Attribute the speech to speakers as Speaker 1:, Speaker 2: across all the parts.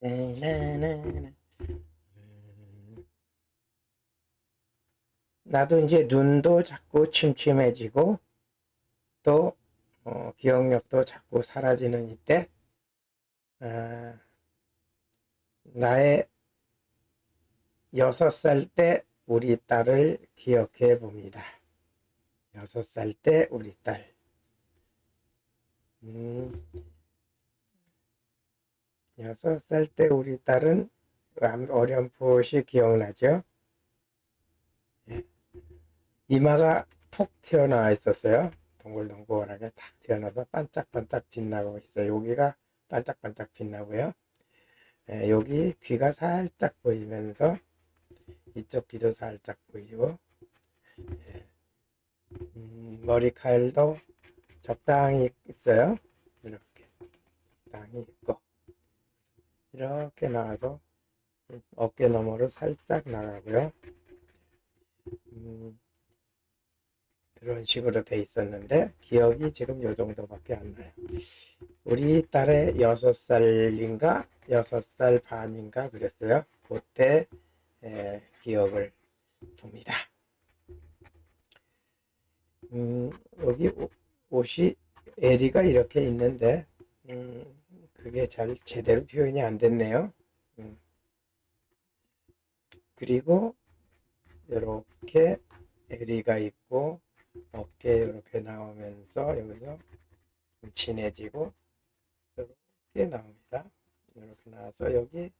Speaker 1: 나나나. 음. 나도 이제 눈도 자꾸 침침해지고 또 어, 기억력도 자꾸 사라지는 이때 아, 나의 여섯 살 때 우리 딸을 기억해 봅니다. 여섯 살 때 우리 딸. 음, 여섯 살 때 우리 딸은 어렴풋이 기억나죠? 예. 이마가 톡 튀어나와 있었어요. 동글동글하게 탁 튀어나와서 반짝반짝 빛나고 있어요. 여기가 반짝반짝 빛나고요. 예, 여기 귀가 살짝 보이면서 이쪽 귀도 살짝 보이고 예. 음, 머리칼도 적당히 있어요. 이렇게 적당히 있고 이렇게 나와서 어깨 너머로 살짝 나가고요. 음, 이런 식으로 돼 있었는데 기억이 지금 요 정도밖에 안 나요. 우리 딸의 여섯 살인가 여섯 살 반인가 그랬어요. 그때 에, 기억을 봅니다. 음, 여기 옷- 옷이 에리가 이렇게 있는데 음, 그게 잘 제대로 표현이 안 됐네요. 음. 그리고 이렇게 에리가 있고 어깨 이렇게 나오면서 여기서 좀 진해지고 이렇게 나옵니다. 이렇게 나와서 여기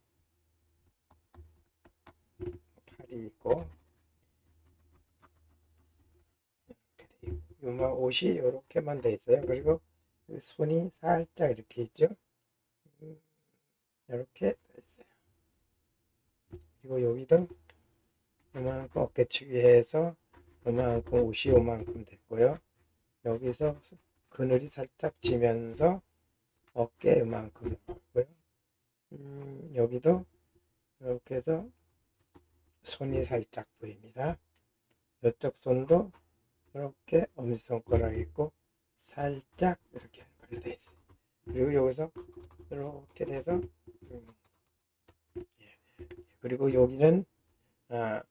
Speaker 1: 팔이 있고 이렇게 요마 옷이 이렇게만 돼 있어요. 그리고 이 손이 살짝 이렇게 있죠. 음, 이렇게. 그리고 여기도 요만큼 어깨축에서 요만큼 옷이 요만큼 됐고요. 여기서 그늘이 살짝 지면서 어깨 요만큼 나왔고요. 음, 여기도 이렇게 해서 손이 살짝 보입니다. 이쪽 손도 이렇게 엄지손가락 있고 살짝 이렇게 걸려 돼 있어요. 그리고 여기서 이렇게 돼서. 그리고 여기는 아,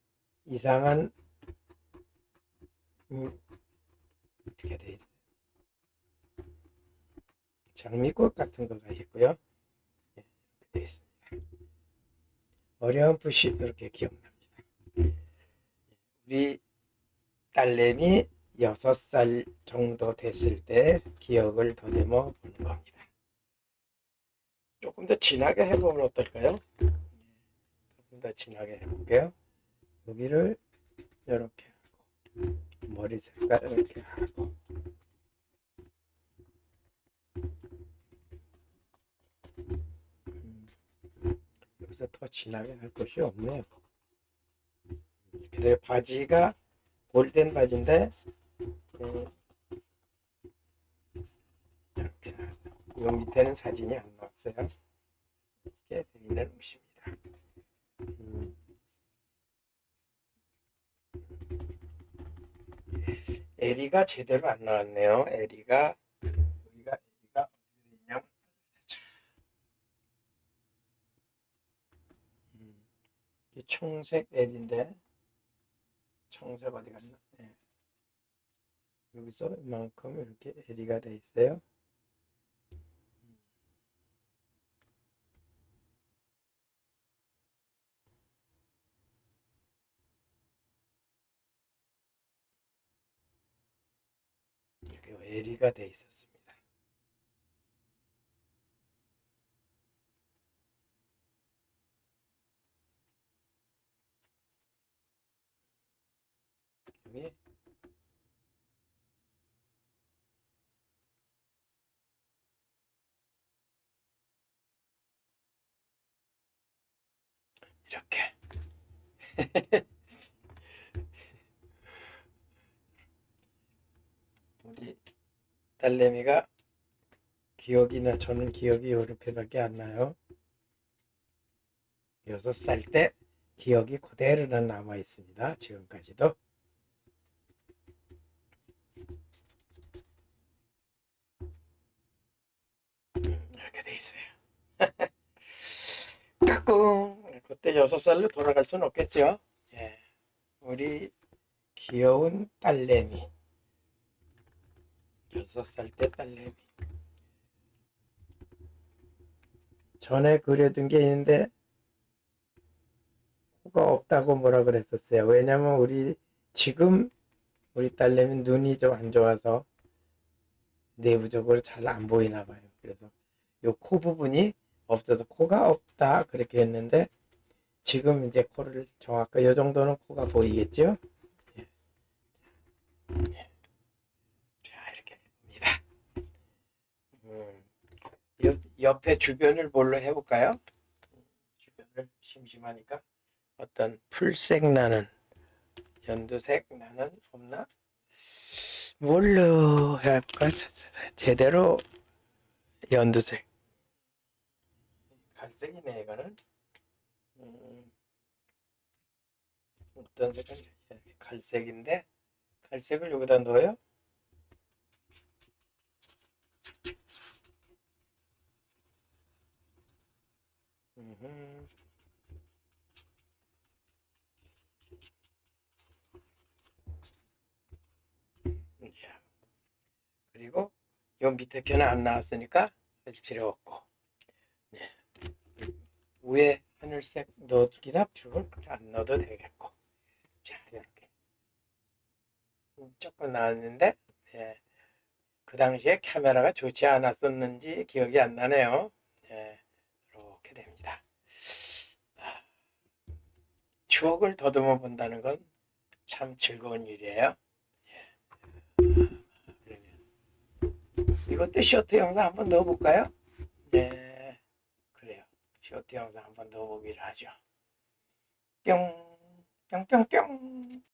Speaker 1: 이상한 음, 이렇게 돼 있어요. 장미꽃 같은 거가 있고요. 예, 돼 있습니다. 어렴풋이 이렇게 기억납니다. 우리 딸내미 6살 정도 됐을 때 기억을 더듬어 보는 겁니다. 조금 더 진하게 해보면 어떨까요? 예, 조금 더 진하게 해볼게요. 여기를 이렇게 하고 머리 색깔 이렇게 하고 음, 여기서 더 진하게 할 것이 없네요. 돼요. 바지가 골덴 바지인데 음, 이렇게. 요 밑에는 사진이 안 나왔어요. 이렇게 돼 있는 옷입니다. 음, 에리가 제대로 안 나왔네요. 에리가 여기가 에리가 어떻게 자. 음, 이 청색 에리인데 청색 어디 갔나? 예. 여기서 이만큼 이렇게 에리가 돼 있어요. 이렇게 에리가 돼 있었습니다. 여기 이렇게 우리 딸내미가 기억이 나 저는 기억이 이렇게밖에 안 나요. 여섯 살 때 기억이 그대로 남아 있습니다. 지금까지도. 음, 이렇게 돼 있어요. 까꿍. 그때 여섯 살로 돌아갈 수는 없겠죠. 예. 우리 귀여운 딸내미. 여섯 살 때 딸내미. 전에 그려둔 게 있는데 코가 없다고 뭐라 그랬었어요. 왜냐면 우리 지금 우리 딸내미 눈이 좀 안 좋아서 내부적으로 잘 안 보이나 봐요. 그래서 요 코 부분이 없어서 코가 없다 그렇게 했는데 지금 이제 코를 정확하게 요 정도는 코가 보이겠죠? 예. 예. 자 이렇게 봅니다. 음, 옆, 옆에 주변을 뭘로 해볼까요? 주변을 심심하니까 어떤 풀색 나는 연두색 나는 없나? 뭘로 해볼까? 제대로 연두색 갈색이네 이거는 음, 어떤 색은 갈색인데 갈색을 여기다 넣어요? 음흠. 자, 그리고 요 밑에 켜는 안 나왔으니까 할 필요 없고 네. 위에 하늘색 넣기나 필요를 안 넣어도 되겠고 자 이렇게 조금 나왔는데 예. 그 당시에 카메라가 좋지 않았었는지 기억이 안 나네요 예. 이렇게 됩니다 아, 추억을 더듬어 본다는 건 참 즐거운 일이에요 그러면 이것도 쇼트 영상 한번 넣어볼까요? 네, 그래요. 쇼트 영상 한번 넣어보기로 하죠. 뿅, 뿅뿅뿅.